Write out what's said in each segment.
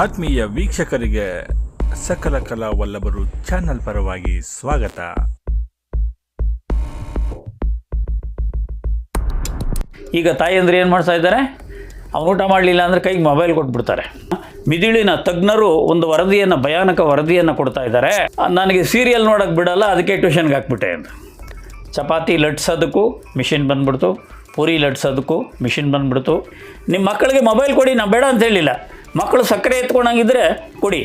ಆತ್ಮೀಯ ವೀಕ್ಷಕರಿಗೆ ಸಕಲ ಕಲಾ ವಲ್ಲಭರು ಚಾನಲ್ ಪರವಾಗಿ ಸ್ವಾಗತ. ಈಗ ತಾಯಿಯಂದ್ರೆ ಏನು ಮಾಡ್ತಾ ಇದ್ದಾರೆ? ಅವ್ನು ಊಟ ಮಾಡಲಿಲ್ಲ ಅಂದರೆ ಕೈಗೆ ಮೊಬೈಲ್ ಕೊಟ್ಬಿಡ್ತಾರೆ. ಮಿದುಳಿನ ತಜ್ಞರು ಒಂದು ವರದಿಯನ್ನು, ಭಯಾನಕ ವರದಿಯನ್ನು ಕೊಡ್ತಾ ಇದ್ದಾರೆ. ನನಗೆ ಸೀರಿಯಲ್ ನೋಡೋಕೆ ಬಿಡಲ್ಲ, ಅದಕ್ಕೆ ಟ್ಯೂಷನ್ಗೆ ಹಾಕ್ಬಿಟ್ಟೆ ಅಂತ. ಚಪಾತಿ ಲಟ್ಸೋದಕ್ಕೂ ಮಿಷಿನ್ ಬಂದ್ಬಿಡ್ತು, ಪೂರಿ ಲಟ್ಸೋದಕ್ಕೂ ಮಿಷಿನ್ ಬಂದ್ಬಿಡ್ತು. ನಿಮ್ಮ ಮಕ್ಕಳಿಗೆ ಮೊಬೈಲ್ ಕೊಡಿ, ನಾನು ಬೇಡ ಅಂತ ಹೇಳಿಲ್ಲ. ಮಕ್ಕಳು ಸಕ್ಕರೆ ಎತ್ಕೊಂಡಂಗಿದ್ರೆ ಕೊಡಿ.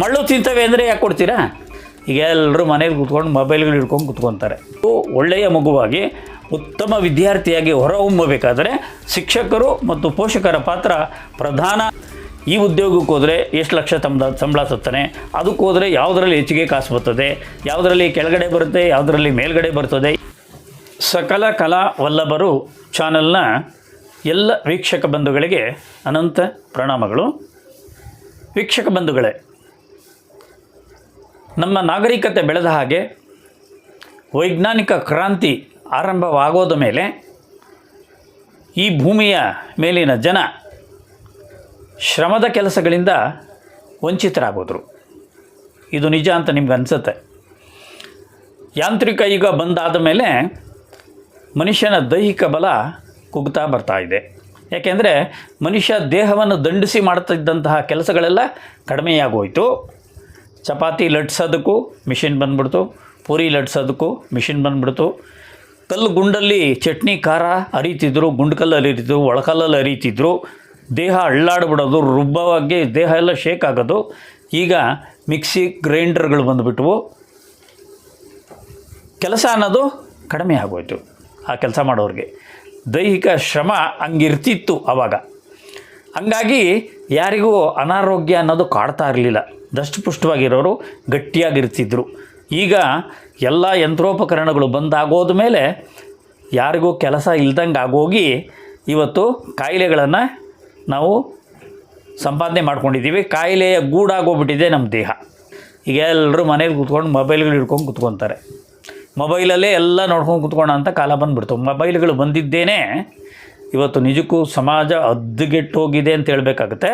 ಮಳ್ಳು ತಿಂತವೆ ಅಂದರೆ ಯಾಕೆ ಕೊಡ್ತೀರಾ? ಈಗ ಎಲ್ಲರೂ ಮನೇಲಿ ಕೂತ್ಕೊಂಡು ಮೊಬೈಲ್ಗಳು ಹಿಡ್ಕೊಂಡು ಕೂತ್ಕೊತಾರೆ. ಒಳ್ಳೆಯ ಮಗುವಾಗಿ ಉತ್ತಮ ವಿದ್ಯಾರ್ಥಿಯಾಗಿ ಹೊರಹೊಮ್ಮಬೇಕಾದರೆ ಶಿಕ್ಷಕರು ಮತ್ತು ಪೋಷಕರ ಪಾತ್ರ ಪ್ರಧಾನ. ಈ ಉದ್ಯೋಗಕ್ಕೆ ಹೋದರೆ ಎಷ್ಟು ಲಕ್ಷ ತಮ್ಮ ಸಂಬಳ ತತ್ತಾನೆ ಅದಕ್ಕೆ ಹೋದರೆ ಯಾವುದರಲ್ಲಿ ಹೆಚ್ಚಿಗೆ ಕಾಸು ಬರ್ತದೆ, ಯಾವುದರಲ್ಲಿ ಕೆಳಗಡೆ ಬರುತ್ತೆ, ಯಾವುದರಲ್ಲಿ ಮೇಲ್ಗಡೆ ಬರ್ತದೆ. ಸಕಲ ಕಲಾ ವಲ್ಲಭರು ಚಾನಲ್ನ ಎಲ್ಲ ವೀಕ್ಷಕ ಬಂಧುಗಳಿಗೆ ಅನಂತ ಪ್ರಣಾಮಗಳು. ವೀಕ್ಷಕ ಬಂಧುಗಳೇ, ನಮ್ಮ ನಾಗರಿಕತೆ ಬೆಳೆದ ಹಾಗೆ ವೈಜ್ಞಾನಿಕ ಕ್ರಾಂತಿ ಆರಂಭವಾಗೋದ ಮೇಲೆ ಈ ಭೂಮಿಯ ಮೇಲಿನ ಜನ ಶ್ರಮದ ಕೆಲಸಗಳಿಂದ ವಂಚಿತರಾಗೋದ್ರು. ಇದು ನಿಜ ಅಂತ ನಿಮ್ಗೆ ಅನಿಸುತ್ತೆ. ಯಾಂತ್ರಿಕ ಯುಗ ಬಂದಾದ ಮೇಲೆ ಮನುಷ್ಯನ ದೈಹಿಕ ಬಲ ಕುಗ್ತಾ ಬರ್ತಾ ಇದೆ. ಯಾಕೆಂದರೆ ಮನುಷ್ಯ ದೇಹವನ್ನು ದಂಡಿಸಿ ಮಾಡ್ತಿದ್ದಂತಹ ಕೆಲಸಗಳೆಲ್ಲ ಕಡಿಮೆಯಾಗೋಯಿತು. ಚಪಾತಿ ಲಟ್ಸೋದಕ್ಕೂ ಮಿಷಿನ್ ಬಂದ್ಬಿಡ್ತು. ಪೂರಿ ಲಟ್ಸೋದಕ್ಕೂ ಮಿಷಿನ್ ಬಂದ್ಬಿಡ್ತು. ಕಲ್ಲು ಗುಂಡಲ್ಲಿ ಚಟ್ನಿ ಖಾರ ಅರಿತಿದ್ರು ಗುಂಡ್ಕಲ್ಲಲ್ಲಿ ಅರಿತಿದ್ರು, ಒಳಕಲ್ಲಲ್ಲಿ ಅರಿತಿದ್ರು. ದೇಹ ಅಳ್ಳಾಡ್ಬಿಡೋದು, ರುಬ್ಬವಾಗಿ ದೇಹ ಎಲ್ಲ ಶೇಕ್ ಆಗೋದು. ಈಗ ಮಿಕ್ಸಿ ಗ್ರೈಂಡರ್ಗಳು ಬಂದುಬಿಟ್ವು. ಕೆಲಸ ಅನ್ನೋದು ಕಡಿಮೆ ಆಗೋಯಿತು ಆ ಕೆಲಸ ಮಾಡೋರಿಗೆ. ದೈಹಿಕ ಶ್ರಮ ಹಂಗಿರ್ತಿತ್ತು ಆವಾಗ ಹಂಗಾಗಿ ಯಾರಿಗೂ ಅನಾರೋಗ್ಯ ಅನ್ನೋದು ಕಾಡ್ತಾ ಇರಲಿಲ್ಲ. ದಷ್ಟಪುಷ್ಟವಾಗಿರೋರು ಗಟ್ಟಿಯಾಗಿರ್ತಿದ್ರು. ಈಗ ಎಲ್ಲ ಯಂತ್ರೋಪಕರಣಗಳು ಬಂದಾಗೋದ ಮೇಲೆ ಯಾರಿಗೂ ಕೆಲಸ ಇಲ್ದಂಗೆ ಆಗೋಗಿ ಇವತ್ತು ಕಾಯಿಲೆಗಳನ್ನು ನಾವು ಸಂಪಾದನೆ ಮಾಡ್ಕೊಂಡಿದ್ದೀವಿ. ಕಾಯಿಲೆಯ ಗೂಡಾಗೋಗ್ಬಿಟ್ಟಿದೆ ನಮ್ಮ ದೇಹ. ಈಗ ಎಲ್ಲರೂ ಮನೇಲಿ ಕೂತ್ಕೊಂಡು ಮೊಬೈಲ್ಗಳು ಹಿಡ್ಕೊಂಡು ಕೂತ್ಕೊತಾರೆ. ಮೊಬೈಲಲ್ಲೇ ಎಲ್ಲ ನೋಡ್ಕೊಂಡು ಕೂತ್ಕೋಣ ಅಂತ ಕಾಲ ಬಂದುಬಿಡ್ತು. ಮೊಬೈಲ್ಗಳು ಬಂದಿದ್ದೇನೆ. ಇವತ್ತು ನಿಜಕ್ಕೂ ಸಮಾಜ ಅದ್ದುಗೆಟ್ಟೋಗಿದೆ ಅಂತ ಹೇಳಬೇಕಾಗುತ್ತೆ.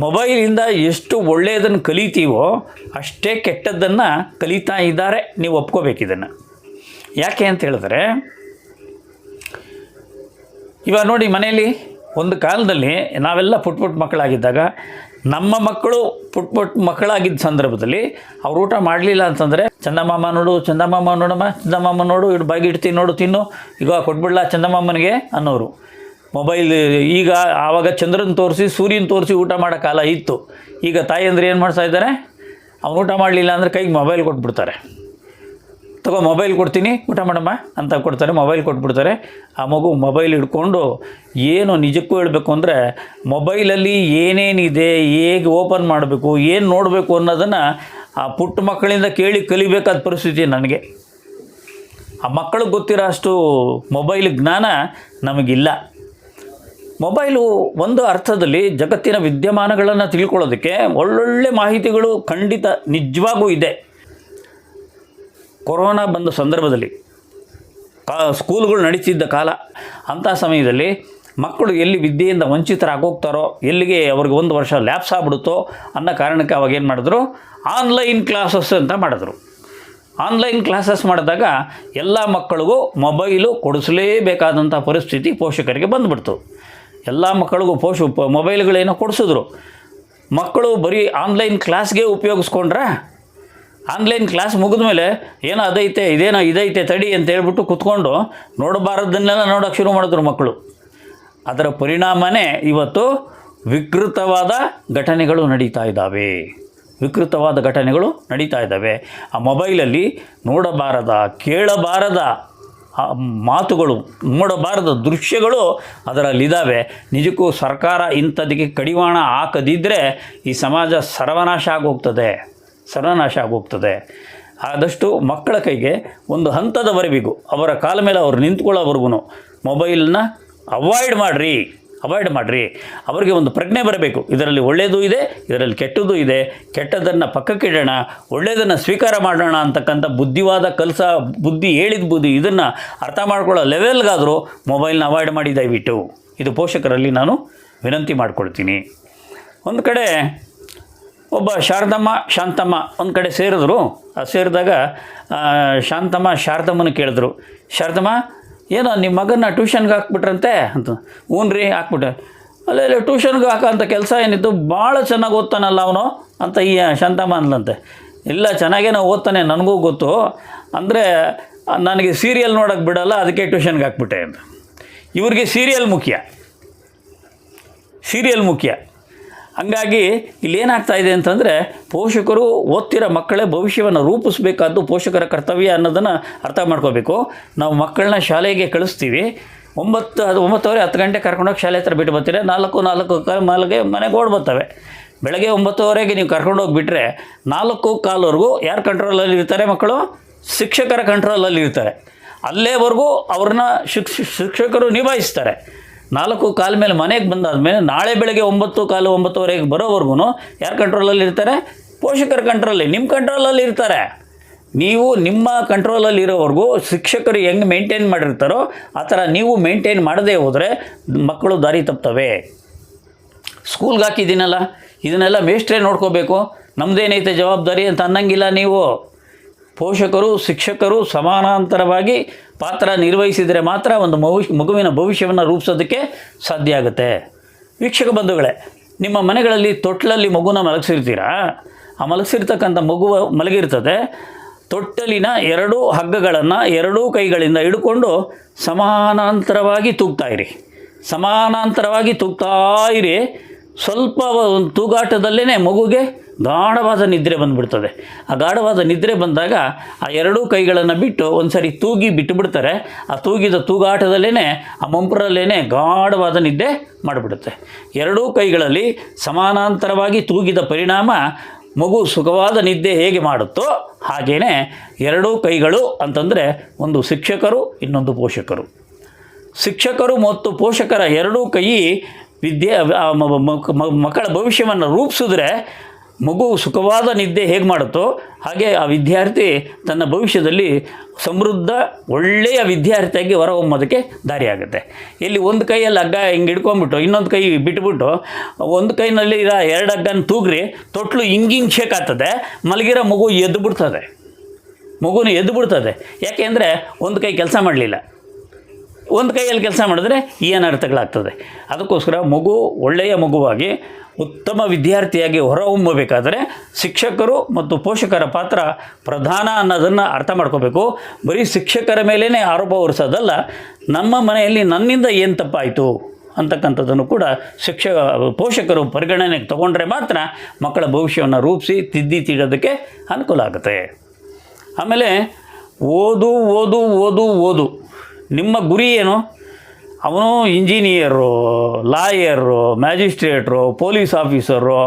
ಮೊಬೈಲಿಂದ ಎಷ್ಟು ಒಳ್ಳೆಯದನ್ನು ಕಲಿತೀವೋ ಅಷ್ಟೇ ಕೆಟ್ಟದ್ದನ್ನು ಕಲಿತಾ ಇದ್ದಾರೆ. ನೀವು ಒಪ್ಕೋಬೇಕು ಇದನ್ನು. ಯಾಕೆ ಅಂತ ಹೇಳಿದ್ರೆ, ಇವಾಗ ನೋಡಿ ಮನೆಯಲ್ಲಿ ಒಂದು ಕಾಲದಲ್ಲಿ ನಾವೆಲ್ಲ ಪುಟ್ ಪುಟ್ ಮಕ್ಕಳಾಗಿದ್ದಾಗ ನಮ್ಮ ಮಕ್ಕಳು ಪುಟ್ ಪುಟ್ ಮಕ್ಕಳಾಗಿದ್ದ ಸಂದರ್ಭದಲ್ಲಿ ಅವ್ರು ಊಟ ಮಾಡಲಿಲ್ಲ ಅಂತಂದರೆ, ಚಂದಮಾಮ ನೋಡು, ಚಂದಮಾಮ ನೋಡಮ್ಮ, ಚಂದಮಾಮ ನೋಡು ಇಡು ಬಾಗಿ ಇಡ್ತೀನಿ ನೋಡು, ತಿನ್ನು ಈಗ ಕೊಟ್ಬಿಡ್ಲಾ ಚಂದಮಾಮನಿಗೆ, ಅನ್ನೋರು. ಮೊಬೈಲ್ ಈಗ ಆವಾಗ ಚಂದ್ರನ ತೋರಿಸಿ, ಸೂರ್ಯನ ತೋರಿಸಿ ಊಟ ಮಾಡೋ ಕಾಲ ಇತ್ತು. ಈಗ ತಾಯಿ ಅಂದರೆ ಏನು ಮಾಡ್ತಾ ಇದ್ದಾರೆ? ಅವ್ನು ಊಟ ಮಾಡಲಿಲ್ಲ ಅಂದರೆ ಕೈಗೆ ಮೊಬೈಲ್ ಕೊಟ್ಬಿಡ್ತಾರೆ. ತಗೋ ಮೊಬೈಲ್ ಕೊಡ್ತೀನಿ. ಊಟ ಮಾಡಮ್ಮ ಅಂತ ಕೊಡ್ತಾರೆ. ಮೊಬೈಲ್ ಕೊಟ್ಬಿಡ್ತಾರೆ. ಆ ಮಗು ಮೊಬೈಲ್ ಹಿಡ್ಕೊಂಡು ಏನು ನಿಜಕ್ಕೂ ಹೇಳಬೇಕು ಅಂದರೆ ಮೊಬೈಲಲ್ಲಿ ಏನೇನಿದೆ, ಹೇಗೆ ಓಪನ್ ಮಾಡಬೇಕು, ಏನು ನೋಡಬೇಕು ಅನ್ನೋದನ್ನು ಆ ಪುಟ್ಟ ಮಕ್ಕಳಿಂದ ಕೇಳಿ ಕಲಿಬೇಕಾದ ಪರಿಸ್ಥಿತಿ ನನಗೆ. ಆ ಮಕ್ಕಳಿಗೆ ಗೊತ್ತಿರೋ ಅಷ್ಟು ಮೊಬೈಲ್ ಜ್ಞಾನ ನಮಗಿಲ್ಲ. ಮೊಬೈಲು ಒಂದು ಅರ್ಥದಲ್ಲಿ ಜಗತ್ತಿನ ವಿದ್ಯಮಾನಗಳನ್ನು ತಿಳ್ಕೊಳ್ಳೋದಕ್ಕೆ ಒಳ್ಳೊಳ್ಳೆ ಮಾಹಿತಿಗಳು ಖಂಡಿತ ನಿಜವಾಗೂ ಇದೆ. ಕೊರೋನಾ ಬಂದ ಸಂದರ್ಭದಲ್ಲಿ ಕಾ, ಸ್ಕೂಲ್ಗಳು ನಡೀತಿದ್ದ ಕಾಲ, ಅಂಥ ಸಮಯದಲ್ಲಿ ಮಕ್ಕಳು ಎಲ್ಲಿ ವಿದ್ಯೆಯಿಂದ ವಂಚಿತರಾಗೋಗ್ತಾರೋ, ಎಲ್ಲಿಗೆ ಅವ್ರಿಗೆ ಒಂದು ವರ್ಷ ಲ್ಯಾಪ್ಸ್ ಆಗ್ಬಿಡುತ್ತೋ ಅನ್ನೋ ಕಾರಣಕ್ಕೆ ಅವಾಗ ಏನು ಮಾಡಿದ್ರು? ಆನ್ಲೈನ್ ಕ್ಲಾಸಸ್ ಅಂತ ಮಾಡಿದ್ರು. ಆನ್ಲೈನ್ ಕ್ಲಾಸಸ್ ಮಾಡಿದಾಗ ಎಲ್ಲ ಮಕ್ಕಳಿಗೂ ಮೊಬೈಲು ಕೊಡಿಸಲೇಬೇಕಾದಂಥ ಪರಿಸ್ಥಿತಿ ಪೋಷಕರಿಗೆ ಬಂದುಬಿಡ್ತು. ಎಲ್ಲ ಮಕ್ಕಳಿಗೂ ಪೋಷ ಮೊಬೈಲ್ಗಳೇನೋ ಕೊಡಿಸಿದ್ರು. ಮಕ್ಕಳು ಬರೀ ಆನ್ಲೈನ್ ಕ್ಲಾಸ್ಗೆ ಉಪಯೋಗಿಸ್ಕೊಂಡ್ರೆ? ಆನ್ಲೈನ್ ಕ್ಲಾಸ್ ಮುಗಿದ ಮೇಲೆ ಏನೋ ಅದೈತೆ, ಇದೇನೋ ಇದೈತೆ, ತಡಿ ಅಂತ ಹೇಳ್ಬಿಟ್ಟು ಕುತ್ಕೊಂಡು ನೋಡಬಾರದನ್ನೆಲ್ಲ ನೋಡೋಕೆ ಶುರು ಮಾಡಿದ್ರು ಮಕ್ಕಳು. ಅದರ ಪರಿಣಾಮನೇ ಇವತ್ತು ವಿಕೃತವಾದ ಘಟನೆಗಳು ನಡೀತಾ ಇದ್ದಾವೆ. ವಿಕೃತವಾದ ಘಟನೆಗಳು ನಡೀತಾ ಇದ್ದಾವೆ. ಆ ಮೊಬೈಲಲ್ಲಿ ನೋಡಬಾರದ, ಕೇಳಬಾರದ ಮಾತುಗಳು, ನೋಡಬಾರದ ದೃಶ್ಯಗಳು ಅದರಲ್ಲಿದ್ದಾವೆ ನಿಜಕ್ಕೂ ಸರ್ಕಾರ ಇಂಥದಕ್ಕೆ ಕಡಿವಾಣ ಹಾಕದಿದ್ದರೆ ಈ ಸಮಾಜ ಸರ್ವನಾಶ ಆಗೋಗ್ತದೆ. ಸರ್ವನಾಶ ಆಗೋಗ್ತದೆ. ಆದಷ್ಟು ಮಕ್ಕಳ ಕೈಗೆ ಒಂದು ಹಂತದವರೆಗೂ ಅವರ ಕಾಲ ಮೇಲೆ ಅವರು ನಿಂತ್ಕೊಳ್ಳೋವರೆಗೂ ಮೊಬೈಲ್ನ ಅವಾಯ್ಡ್ ಮಾಡಿರಿ ಅವಾಯ್ಡ್ ಮಾಡಿರಿ. ಅವರಿಗೆ ಒಂದು ಪ್ರಜ್ಞೆ ಬರಬೇಕು. ಇದರಲ್ಲಿ ಒಳ್ಳೆಯದು ಇದೆ, ಇದರಲ್ಲಿ ಕೆಟ್ಟದ್ದು ಇದೆ. ಕೆಟ್ಟದ್ದನ್ನು ಪಕ್ಕಕ್ಕಿಡೋಣ ಒಳ್ಳೆಯದನ್ನು ಸ್ವೀಕಾರ ಮಾಡೋಣ ಅಂತಕ್ಕಂಥ ಬುದ್ಧಿವಾದ ಕಲಸ, ಬುದ್ಧಿ ಹೇಳಿದ ಬುದ್ಧಿ ಇದನ್ನು ಅರ್ಥ ಮಾಡ್ಕೊಳ್ಳೋ ಲೆವೆಲ್ಗಾದರೂ ಮೊಬೈಲ್ನ ಅವಾಯ್ಡ್ ಮಾಡಿ ದಯವಿಟ್ಟು. ಇದು ಪೋಷಕರಲ್ಲಿ ನಾನು ವಿನಂತಿ ಮಾಡ್ಕೊಳ್ತೀನಿ. ಒಂದು ಕಡೆ ಒಬ್ಬ ಶಾರದಮ್ಮ, ಶಾಂತಮ್ಮ ಒಂದು ಕಡೆ ಸೇರಿದ್ರು. ಆ ಸೇರಿದಾಗ ಶಾಂತಮ್ಮ ಶಾರದಮ್ಮನ ಕೇಳಿದ್ರು. ಶಾರದಮ್ಮ, ಏನೋ ನಿಮ್ಮ ಮಗನ ಟ್ಯೂಷನ್ಗೆ ಹಾಕ್ಬಿಟ್ರಂತೆ? ಅಂತ. ಹ್ಞೂ ರೀ ಹಾಕ್ಬಿಟ್ರೆ ಅಲ್ಲೇ ಇಲ್ಲ ಟ್ಯೂಷನ್ಗೆ ಹಾಕೋಂಥ ಕೆಲಸ ಏನಿತ್ತು ಭಾಳ ಚೆನ್ನಾಗಿ ಓದ್ತಾನಲ್ಲ ಅವನು? ಅಂತ ಈ ಶಾಂತಮ್ಮ ಅಂದ್ಲಂತೆ. ಇಲ್ಲ, ಚೆನ್ನಾಗೇನೋ ಓದ್ತಾನೆ, ನನಗೂ ಗೊತ್ತು. ಅಂದರೆ ನನಗೆ ಸೀರಿಯಲ್ ನೋಡೋಕ್ಕೆ ಬಿಡಲ್ಲ, ಅದಕ್ಕೆ ಟ್ಯೂಷನ್ಗೆ ಹಾಕ್ಬಿಟ್ಟೆ ಅಂತ. ಇವ್ರಿಗೆ ಸೀರಿಯಲ್ ಮುಖ್ಯ. ಸೀರಿಯಲ್ ಮುಖ್ಯ. ಹಂಗಾಗಿ ಇಲ್ಲೇನಾಗ್ತಾ ಇದೆ ಅಂತಂದರೆ ಪೋಷಕರು ಓದ್ತಿರೋ ಮಕ್ಕಳೇ ಭವಿಷ್ಯವನ್ನು ರೂಪಿಸಬೇಕಾದ್ದು ಪೋಷಕರ ಕರ್ತವ್ಯ ಅನ್ನೋದನ್ನು ಅರ್ಥ ಮಾಡ್ಕೋಬೇಕು. ನಾವು ಮಕ್ಕಳನ್ನ ಶಾಲೆಗೆ ಕಳಿಸ್ತೀವಿ. ಒಂಬತ್ತು, ಅದು ಒಂಬತ್ತುವರೆ, ಹತ್ತು ಗಂಟೆ ಕರ್ಕೊಂಡೋಗಿ ಶಾಲೆ ಹತ್ರ ಬಿಟ್ಟು ಬರ್ತೀರ? ನಾಲ್ಕು ನಾಲ್ಕು ಕಾಲು ಮಾಲ್ಗೆ ಮನೆಗೆ ಓಡ್ ಬರ್ತವೆ. ಬೆಳಗ್ಗೆ ಒಂಬತ್ತುವರೆಗೆ ನೀವು ಕರ್ಕೊಂಡೋಗಿಬಿಟ್ರೆ ನಾಲ್ಕು ಕಾಲವರೆಗೂ ಯಾರು ಕಂಟ್ರೋಲಲ್ಲಿ ಇರ್ತಾರೆ ಮಕ್ಕಳು? ಶಿಕ್ಷಕರ ಕಂಟ್ರೋಲಲ್ಲಿ ಇರ್ತಾರೆ. ಅಲ್ಲೇವರೆಗೂ ಅವ್ರನ್ನ ಶಿಕ್ಷ, ಶಿಕ್ಷಕರು ನಿಭಾಯಿಸ್ತಾರೆ. ನಾಲ್ಕು ಕಾಲ ಮೇಲೆ ಮನೆಗೆ ಬಂದಾದ್ಮೇಲೆ ನಾಳೆ ಬೆಳಗ್ಗೆ ಒಂಬತ್ತು ಕಾಲು ಒಂಬತ್ತುವರೆಗೆ ಬರೋವರೆಗೂ ಯಾರು ಕಂಟ್ರೋಲಲ್ಲಿ ಇರ್ತಾರೆ? ಪೋಷಕರ ಕಂಟ್ರೋಲಲ್ಲಿ ನಿಮ್ಮ ಕಂಟ್ರೋಲಲ್ಲಿ ಇರ್ತಾರೆ. ನೀವು ನಿಮ್ಮ ಕಂಟ್ರೋಲಲ್ಲಿ ಇರೋವರೆಗೂ ಶಿಕ್ಷಕರು ಹೆಂಗೆ ಮೇಂಟೈನ್ ಮಾಡಿರ್ತಾರೋ ಆ ಥರ ನೀವು ಮೇಂಟೈನ್ ಮಾಡದೇ ಹೋದರೆ ಮಕ್ಕಳು ದಾರಿ ತಪ್ತವೆ. ಸ್ಕೂಲ್ಗೆ ಹಾಕಿದ್ದೀನಲ್ಲ, ಇದನ್ನೆಲ್ಲ ಮೇಷ್ಟ್ರೇ ನೋಡ್ಕೋಬೇಕು. ನಮ್ಮದೇನೈತೆ ಜವಾಬ್ದಾರಿ ಅಂತ ಅನ್ನಂಗಿಲ್ಲ ನೀವು. ಪೋಷಕರು, ಶಿಕ್ಷಕರು ಸಮಾನಾಂತರವಾಗಿ ಪಾತ್ರ ನಿರ್ವಹಿಸಿದರೆ ಮಾತ್ರ ಒಂದು ಮಗುವಿನ ಭವಿಷ್ಯವನ್ನು ರೂಪಿಸೋದಕ್ಕೆ ಸಾಧ್ಯ ಆಗುತ್ತೆ. ವೀಕ್ಷಕ ಬಂಧುಗಳೇ, ನಿಮ್ಮ ಮನೆಗಳಲ್ಲಿ ತೊಟ್ಟಲಲ್ಲಿ ಮಗುನ ಮಲಗಿಸಿರ್ತೀರಾ? ಆ ಮಲಗಿಸಿರ್ತಕ್ಕಂಥ ಮಗು ಮಲಗಿರ್ತದೆ. ತೊಟ್ಟಲಿನ ಎರಡೂ ಹಗ್ಗಗಳನ್ನು ಎರಡೂ ಕೈಗಳಿಂದ ಹಿಡ್ಕೊಂಡು ಸಮಾನಾಂತರವಾಗಿ ತೂಗ್ತಾ ಇರಿ. ಸಮಾನಾಂತರವಾಗಿ ತೂಗ್ತಾ ಇರಿ. ಸ್ವಲ್ಪ ಒಂದು ತೂಗಾಟದಲ್ಲೇ ಮಗುಗೆ ಗಾಢವಾದ ನಿದ್ರೆ ಬಂದುಬಿಡ್ತದೆ. ಆ ಗಾಢವಾದ ನಿದ್ರೆ ಬಂದಾಗ ಆ ಎರಡೂ ಕೈಗಳನ್ನು ಬಿಟ್ಟು ಒಂದು ಸರಿ ತೂಗಿ ಬಿಟ್ಟು ಬಿಡ್ತಾರೆ. ಆ ತೂಗಿದ ತೂಗಾಟದಲ್ಲೇ ಆ ಮಂಪುರಲ್ಲೇ ಗಾಢವಾದ ನಿದ್ದೆ ಮಾಡಿಬಿಡುತ್ತೆ. ಎರಡೂ ಕೈಗಳಲ್ಲಿ ಸಮಾನಾಂತರವಾಗಿ ತೂಗಿದ ಪರಿಣಾಮ ಮಗು ಸುಖವಾದ ನಿದ್ದೆ ಹೇಗೆ ಮಾಡುತ್ತೋ ಹಾಗೆಯೇ ಎರಡೂ ಕೈಗಳು ಅಂತಂದರೆ ಒಂದು ಶಿಕ್ಷಕರು, ಇನ್ನೊಂದು ಪೋಷಕರು. ಶಿಕ್ಷಕರು ಮತ್ತು ಪೋಷಕರ ಎರಡೂ ಕೈ ವಿದ್ಯೆ ಮಕ್ಕಳ ಭವಿಷ್ಯವನ್ನು ರೂಪಿಸಿದ್ರೆ ಮಗು ಸುಖವಾದ ನಿದ್ದೆ ಹೇಗೆ ಮಾಡುತ್ತೋ ಹಾಗೆ ಆ ವಿದ್ಯಾರ್ಥಿ ತನ್ನ ಭವಿಷ್ಯದಲ್ಲಿ ಸಮೃದ್ಧ, ಒಳ್ಳೆಯ ವಿದ್ಯಾರ್ಥಿಯಾಗಿ ಹೊರಹೊಮ್ಮೋದಕ್ಕೆ ದಾರಿಯಾಗುತ್ತೆ. ಇಲ್ಲಿ ಒಂದು ಕೈಯಲ್ಲಿ ಹಗ್ಗ ಹಿಂಗೆ ಹಿಡ್ಕೊಂಬಿಟ್ಟು ಇನ್ನೊಂದು ಕೈ ಬಿಟ್ಬಿಟ್ಟು, ಒಂದು ಕೈನಲ್ಲಿ ಇರೋ ಎರಡು ಹಗ್ಗನ ತೂಗ್ರಿ, ತೊಟ್ಲು ಹಿಂಗೆ ಹಿಂಗೆ ಶೇಕ್ ಆಗ್ತದೆ, ಮಲಗಿರೋ ಮಗು ಎದ್ದು ಬಿಡ್ತದೆ. ಮಗುನ ಎದ್ದು ಬಿಡ್ತದೆ. ಯಾಕೆಂದರೆ ಒಂದು ಕೈ ಕೆಲಸ ಮಾಡಲಿಲ್ಲ. ಒಂದು ಕೈಯಲ್ಲಿ ಕೆಲಸ ಮಾಡಿದ್ರೆ ಈ ಅನರ್ಥಗಳಾಗ್ತದೆ. ಅದಕ್ಕೋಸ್ಕರ ಮಗು ಒಳ್ಳೆಯ ಮಗುವಾಗಿ ಉತ್ತಮ ವಿದ್ಯಾರ್ಥಿಯಾಗಿ ಹೊರಹೊಮ್ಮಬೇಕಾದರೆ ಶಿಕ್ಷಕರು ಮತ್ತು ಪೋಷಕರ ಪಾತ್ರ ಪ್ರಧಾನ ಅನ್ನೋದನ್ನು ಅರ್ಥ ಮಾಡ್ಕೋಬೇಕು. ಬರೀ ಶಿಕ್ಷಕರ ಮೇಲೇ ಆರೋಪ ಹೊರಿಸೋದಲ್ಲ, ನಮ್ಮ ಮನೆಯಲ್ಲಿ ನನ್ನಿಂದ ಏನು ತಪ್ಪಾಯಿತು ಅಂತಕ್ಕಂಥದ್ದನ್ನು ಕೂಡ ಶಿಕ್ಷ, ಪೋಷಕರು ಪರಿಗಣನೆಗೆ ತಗೊಂಡ್ರೆ ಮಾತ್ರ ಮಕ್ಕಳ ಭವಿಷ್ಯವನ್ನು ರೂಪಿಸಿ ತಿದ್ದಿ ತೀಡೋದಕ್ಕೆ ಅನುಕೂಲ ಆಗುತ್ತೆ. ಆಮೇಲೆ ಓದು ಓದು ಓದು ಓದು. ನಿಮ್ಮ ಗುರಿ ಏನು? ಅವನು ಇಂಜಿನಿಯರು, ಲಾಯರು, ಮ್ಯಾಜಿಸ್ಟ್ರೇಟ್ರು, ಪೊಲೀಸ್ ಆಫೀಸರು,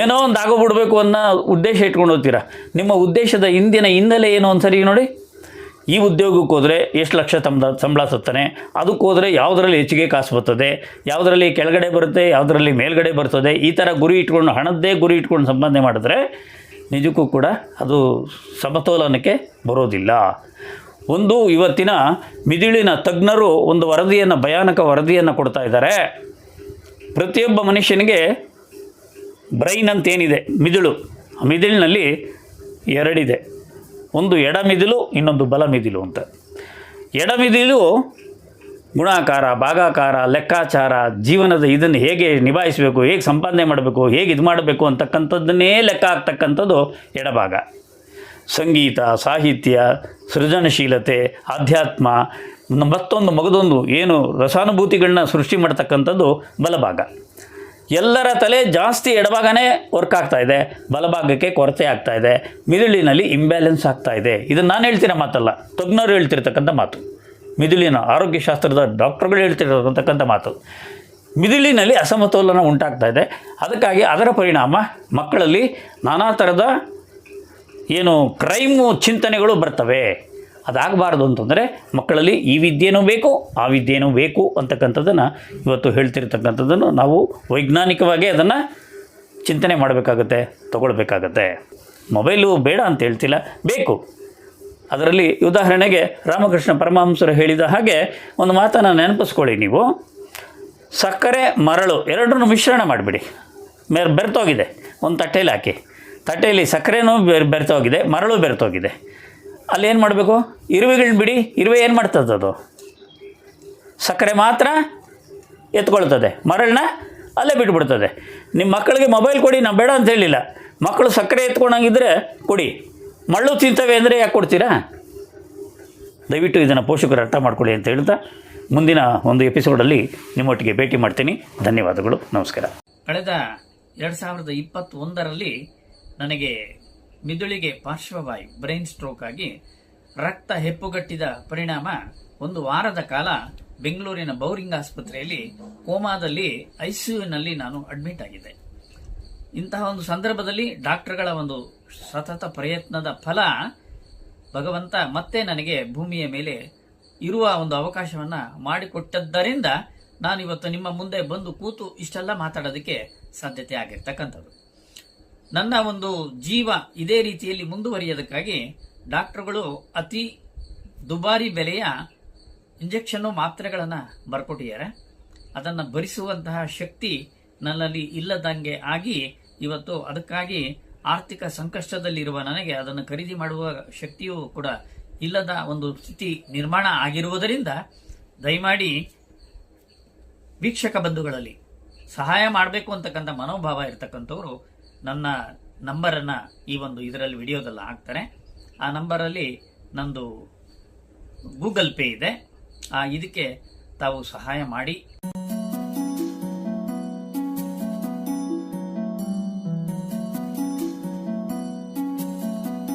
ಏನೋ ಒಂದು ಆಗೋಗ್ಬಿಡ್ಬೇಕು ಅನ್ನೋ ಉದ್ದೇಶ ಇಟ್ಕೊಂಡು ಹೋಗ್ತೀರಾ? ನಿಮ್ಮ ಉದ್ದೇಶದ ಹಿಂದಿನ ಹಿನ್ನೆಲೆ ಏನು ಒಂದ್ಸರಿ ನೋಡಿ. ಈ ಉದ್ಯೋಗಕ್ಕೆ ಹೋದರೆ ಎಷ್ಟು ಲಕ್ಷ ತಮ್ಮ ಸಂಬಳ ಸತ್ತಾನೆ, ಅದಕ್ಕೆ ಹೋದರೆ ಯಾವುದರಲ್ಲಿ ಹೆಚ್ಚಿಗೆ ಕಾಸು ಬರ್ತದೆ, ಯಾವುದರಲ್ಲಿ ಕೆಳಗಡೆ ಬರುತ್ತೆ, ಯಾವುದರಲ್ಲಿ ಮೇಲ್ಗಡೆ ಬರ್ತದೆ, ಈ ಥರ ಗುರಿ ಇಟ್ಕೊಂಡು, ಹಣದ್ದೇ ಗುರಿ ಇಟ್ಕೊಂಡು ಸಂಬಂಧ ಮಾಡಿದ್ರೆ ನಿಜಕ್ಕೂ ಕೂಡ ಅದು ಸಮತೋಲನಕ್ಕೆ ಬರೋದಿಲ್ಲ. ಒಂದು ಇವತ್ತಿನ ಮಿದುಳಿನ ತಜ್ಞರು ಒಂದು ವರದಿಯನ್ನು, ಭಯಾನಕ ವರದಿಯನ್ನು ಕೊಡ್ತಾ ಇದ್ದಾರೆ. ಪ್ರತಿಯೊಬ್ಬ ಮನುಷ್ಯನಿಗೆ ಬ್ರೈನ್ ಅಂತೇನಿದೆ? ಮಿದುಳು. ಮಿದುಳಿನಲ್ಲಿ ಎರಡಿದೆ. ಒಂದು ಎಡ ಮಿದುಳು, ಇನ್ನೊಂದು ಬಲ ಮಿದುಳು ಅಂತ. ಎಡ ಮಿದುಳು ಗುಣಾಕಾರ, ಭಾಗಾಕಾರ, ಲೆಕ್ಕಾಚಾರ, ಜೀವನದ ಇದನ್ನು ಹೇಗೆ ನಿಭಾಯಿಸಬೇಕು, ಹೇಗೆ ಸಂಪಾದನೆ ಮಾಡಬೇಕು, ಹೇಗೆ ಇದು ಮಾಡಬೇಕು ಅಂತಕ್ಕಂಥದ್ದನ್ನೇ ಲೆಕ್ಕ ಆಗ್ತಕ್ಕಂಥದ್ದು ಎಡಭಾಗ. ಸಂಗೀತ, ಸಾಹಿತ್ಯ, ಸೃಜನಶೀಲತೆ, ಆಧ್ಯಾತ್ಮ ಮತ್ತೊಂದು ಮಗದೊಂದು ಏನು ರಸಾನುಭೂತಿಗಳನ್ನ ಸೃಷ್ಟಿ ಮಾಡ್ತಕ್ಕಂಥದ್ದು ಬಲಭಾಗ. ಎಲ್ಲರ ತಲೆ ಜಾಸ್ತಿ ಎಡಭಾಗನೇ ವರ್ಕ್ ಆಗ್ತಾ ಇದೆ, ಬಲಭಾಗಕ್ಕೆ ಕೊರತೆ ಆಗ್ತಾ ಇದೆ, ಮಿದುಳಿನಲ್ಲಿ ಇಂಬ್ಯಾಲೆನ್ಸ್ ಆಗ್ತಾ ಇದೆ. ಇದನ್ನು ನಾನು ಹೇಳ್ತಿರೋ ಮಾತಲ್ಲ, ತಜ್ಞರು ಹೇಳ್ತಿರ್ತಕ್ಕಂಥ ಮಾತು. ಮಿದುಳಿನ ಆರೋಗ್ಯಶಾಸ್ತ್ರದ ಡಾಕ್ಟರ್ಗಳು ಹೇಳ್ತಿರ್ತಕ್ಕಂಥ ಮಾತು. ಮಿದುಳಿನಲ್ಲಿ ಅಸಮತೋಲನ ಉಂಟಾಗ್ತಾ ಇದೆ, ಅದಕ್ಕಾಗಿ ಅದರ ಪರಿಣಾಮ ಮಕ್ಕಳಲ್ಲಿ ನಾನಾ ಥರದ ಏನು ಕ್ರೈಮು ಚಿಂತನೆಗಳು ಬರ್ತವೆ. ಅದಾಗಬಾರ್ದು ಅಂತಂದರೆ ಮಕ್ಕಳಲ್ಲಿ ಈ ವಿದ್ಯೆನೂ ಬೇಕು, ಆ ವಿದ್ಯೆನೂ ಬೇಕು ಅಂತಕ್ಕಂಥದ್ದನ್ನು ಇವತ್ತು ಹೇಳ್ತಿರ್ತಕ್ಕಂಥದ್ದನ್ನು ನಾವು ವೈಜ್ಞಾನಿಕವಾಗಿ ಅದನ್ನು ಚಿಂತನೆ ಮಾಡಬೇಕಾಗತ್ತೆ, ತಗೊಳ್ಬೇಕಾಗತ್ತೆ. ಮೊಬೈಲು ಬೇಡ ಅಂತ ಹೇಳ್ತಿಲ್ಲ, ಬೇಕು. ಅದರಲ್ಲಿ ಉದಾಹರಣೆಗೆ ರಾಮಕೃಷ್ಣ ಪರಮಹಂಸರು ಹೇಳಿದ ಹಾಗೆ ಒಂದು ಮಾತನ್ನು ನೆನಪಿಸ್ಕೊಳ್ಳಿ ನೀವು. ಸಕ್ಕರೆ ಮರಳು ಎರಡನ್ನೂ ಮಿಶ್ರಣ ಮಾಡಿಬಿಡಿ. ಮೇರ್ ಬೆರ್ತೋಗಿದೆ ಒಂದು ತಟ್ಟೆಯಲ್ಲಿ ಹಾಕಿ. ತಟ್ಟೆಯಲ್ಲಿ ಸಕ್ಕರೆನೂ ಬೆರ್ ಬೆರ್ತೋಗಿದೆ ಮರಳು ಬೆರೆತೋಗಿದೆ ಅಲ್ಲಿ ಏನು ಮಾಡಬೇಕು? ಇರುವೆಗಳನ್ನ ಬಿಡಿ, ಇರುವೆ ಏನು ಮಾಡ್ತದೆ ಅದು? ಸಕ್ಕರೆ ಮಾತ್ರ ಎತ್ಕೊಳ್ತದೆ, ಮರಳನ್ನ ಅಲ್ಲೇ ಬಿಟ್ಬಿಡ್ತದೆ. ನಿಮ್ಮ ಮಕ್ಕಳಿಗೆ ಮೊಬೈಲ್ ಕೊಡಿ, ನಾವು ಬೇಡ ಅಂತ ಹೇಳಿಲ್ಲ. ಮಕ್ಕಳು ಸಕ್ಕರೆ ಎತ್ಕೊಂಡಂಗಿದ್ರೆ ಕೊಡಿ. ಮಳ್ಳು ತಿಂತವೆ ಅಂದರೆ ಯಾಕೆ ಕೊಡ್ತೀರಾ? ದಯವಿಟ್ಟು ಇದನ್ನು ಪೋಷಕರು ಅರ್ಥ ಮಾಡ್ಕೊಳ್ಳಿ ಅಂತ ಹೇಳ್ತಾ ಮುಂದಿನ ಒಂದು ಎಪಿಸೋಡಲ್ಲಿ ನಿಮ್ಮೊಟ್ಟಿಗೆ ಭೇಟಿ ಮಾಡ್ತೀನಿ. ಧನ್ಯವಾದಗಳು, ನಮಸ್ಕಾರ. ಕಳೆದ ಎರಡು ಸಾವಿರದ ಇಪ್ಪತ್ತೊಂದರಲ್ಲಿ ನನಗೆ ಮಿದುಳಿಗೆ ಪಾರ್ಶ್ವವಾಯು ಬ್ರೈನ್ ಸ್ಟ್ರೋಕ್ ಆಗಿ ರಕ್ತ ಹೆಪ್ಪುಗಟ್ಟಿದ ಪರಿಣಾಮ ಒಂದು ವಾರದ ಕಾಲ ಬೆಂಗಳೂರಿನ ಬೌರಿಂಗ್ ಆಸ್ಪತ್ರೆಯಲ್ಲಿ ಕೋಮಾದಲ್ಲಿ ಐಸಿಯುನಲ್ಲಿ ನಾನು ಅಡ್ಮಿಟ್ ಆಗಿದ್ದೆ. ಇಂತಹ ಒಂದು ಸಂದರ್ಭದಲ್ಲಿ ಡಾಕ್ಟರ್ಗಳ ಒಂದು ಸತತ ಪ್ರಯತ್ನದ ಫಲ ಭಗವಂತ ಮತ್ತೆ ನನಗೆ ಭೂಮಿಯ ಮೇಲೆ ಇರುವ ಒಂದು ಅವಕಾಶವನ್ನ ಮಾಡಿಕೊಟ್ಟದ್ದರಿಂದ ನಾನು ಇವತ್ತು ನಿಮ್ಮ ಮುಂದೆ ಬಂದು ಕೂತು ಇಷ್ಟೆಲ್ಲ ಮಾತಾಡೋದಕ್ಕೆ ಸಾಧ್ಯತೆ ಆಗಿರ್ತಕ್ಕಂಥದ್ದು. ನನ್ನ ಒಂದು ಜೀವ ಇದೇ ರೀತಿಯಲ್ಲಿ ಮುಂದುವರಿಯೋದಕ್ಕಾಗಿ ಡಾಕ್ಟರ್ಗಳು ಅತಿ ದುಬಾರಿ ಬೆಲೆಯ ಇಂಜೆಕ್ಷನ್ನು ಮಾತ್ರೆಗಳನ್ನು ಬರ್ಕೊಟ್ಟಿದ್ದಾರೆ. ಅದನ್ನು ಭರಿಸುವಂತಹ ಶಕ್ತಿ ನನ್ನಲ್ಲಿ ಇಲ್ಲದಂಗೆ ಆಗಿ ಇವತ್ತು ಅದಕ್ಕಾಗಿ ಆರ್ಥಿಕ ಸಂಕಷ್ಟದಲ್ಲಿರುವ ನನಗೆ ಅದನ್ನು ಖರೀದಿ ಮಾಡುವ ಶಕ್ತಿಯೂ ಕೂಡ ಇಲ್ಲದ ಒಂದು ಸ್ಥಿತಿ ನಿರ್ಮಾಣ ಆಗಿರುವುದರಿಂದ ದಯಮಾಡಿ ವೀಕ್ಷಕ ಬಂಧುಗಳಲ್ಲಿ ಸಹಾಯ ಮಾಡಬೇಕು ಅಂತಕ್ಕಂಥ ಮನೋಭಾವ ಇರತಕ್ಕಂಥವ್ರು ನನ್ನ ನಂಬರನ್ನು ಈ ಒಂದು ಇದರಲ್ಲಿ ವಿಡಿಯೋದಲ್ಲಿ ಹಾಕ್ತಾರೆ. ಆ ನಂಬರಲ್ಲಿ ನಂದು ಗೂಗಲ್ ಪೇ ಇದೆ. ಆ, ಇದಕ್ಕೆ ತಾವು ಸಹಾಯ ಮಾಡಿ.